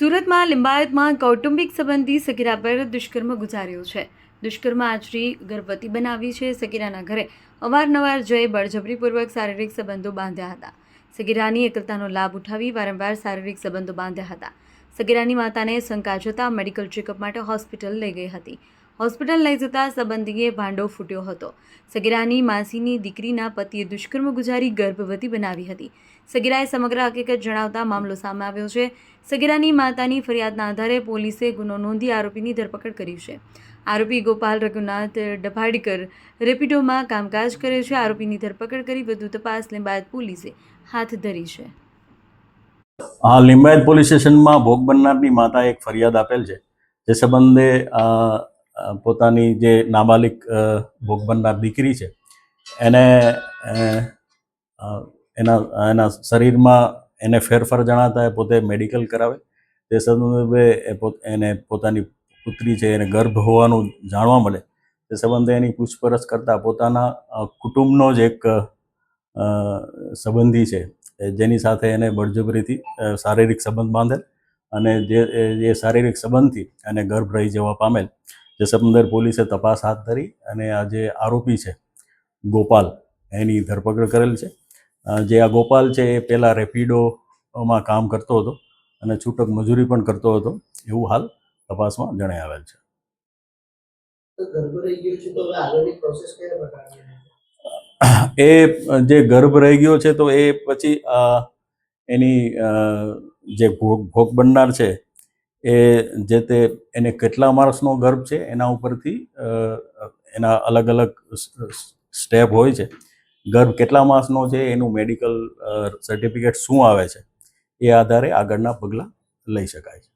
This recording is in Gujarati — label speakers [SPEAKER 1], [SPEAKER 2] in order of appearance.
[SPEAKER 1] સુરતમાં લિંબાયતમાં કૌટુંબિક સંબંધી સગીરા પર દુષ્કર્મ ગુજાર્યો છે. દુષ્કર્મ આચરી ગર્ભવતી બનાવી છે. સગીરાના ઘરે અવારનવાર જઈ બળજબરીપૂર્વક શારીરિક સંબંધો બાંધ્યા હતા. સગીરાની એકલતાનો લાભ ઉઠાવી વારંવાર શારીરિક સંબંધો બાંધ્યા હતા. સગીરાની માતાને શંકા જતાં મેડિકલ ચેકઅપ માટે હોસ્પિટલ લઈ ગઈ હતી. હોસ્પિટલ લઈ જતા સંબંધીએ ભાંડો ફૂટ્યો હતો. સગીરાની માસીની દીકરીના પતિએ દુષ્કર્મ ગુજારી ગર્ભવતી બનાવી હતી. સગીરાએ સમગ્ર હકીકત જણાવતા મામલો સામે આવ્યો છે. સગીરાની માતાની ફરિયાદના આધારે પોલીસે ગુનો નોંધી આરોપીની ધરપકડ કરી છે. આરોપી ગોપાલ રઘુનાથ ડભાડીકર રેપિડોમાં કામકાજ કરે છે. આરોપીની ધરપકડ કરી વધુ તપાસ લિંબાયત પોલીસે હાથ ધરી છે.
[SPEAKER 2] હા લિંબાયત પોલીસ સ્ટેશનમાં ભોગ બનનારની માતાએ એક ફરિયાદ આપેલ છે, જે સંબંધે પોતાની જે નાબાલિક ભોગ બનનાર દીકરી છે, એને એના એના શરીરમાં એને ફેરફાર જણાતા એ પોતે મેડિકલ કરાવે. તે સંદર્ભે એ એને પોતાની પુત્રી છે, એને ગર્ભ હોવાનું જાણવા મળે. તે સંબંધે એની પૂછપરછ કરતાં પોતાના કુટુંબનો જ એક સંબંધી છે. જેની સાથે એને બળજબરીથી શારીરિક સંબંધ બાંધેલ અને જે જે શારીરિક સંબંધથી એને ગર્ભ રહી જવા પામેલ. જે સંબંધે પોલીસે તપાસ હાથ ધરી અને આ જે આરોપી છે, ગોપાલ, એની ધરપકડ કરેલ છે. જે આ ગોપાલ છે એ પહેલાં રેપિડોમાં કામ કરતો હતો અને છૂટક મજૂરી પણ કરતો હતો એવું હાલ તપાસમાં જણાઈ આવેલ છે? એ જે ગર્ભ રહી ગયો છે તો એ પછી એની જે ભોગ ભોગ બનનાર છે એ જે તે એને કેટલા માણસનો ગર્ભ છે એના ઉપરથી એના અલગ અલગ સ્ટેપ હોય છે ગર્ભ કેટલા માસનો છે, એનું મેડિકલ સર્ટિફિકેટ શું આવે છે, એ આધારે આગળના પગલાં લઈ શકાય છે.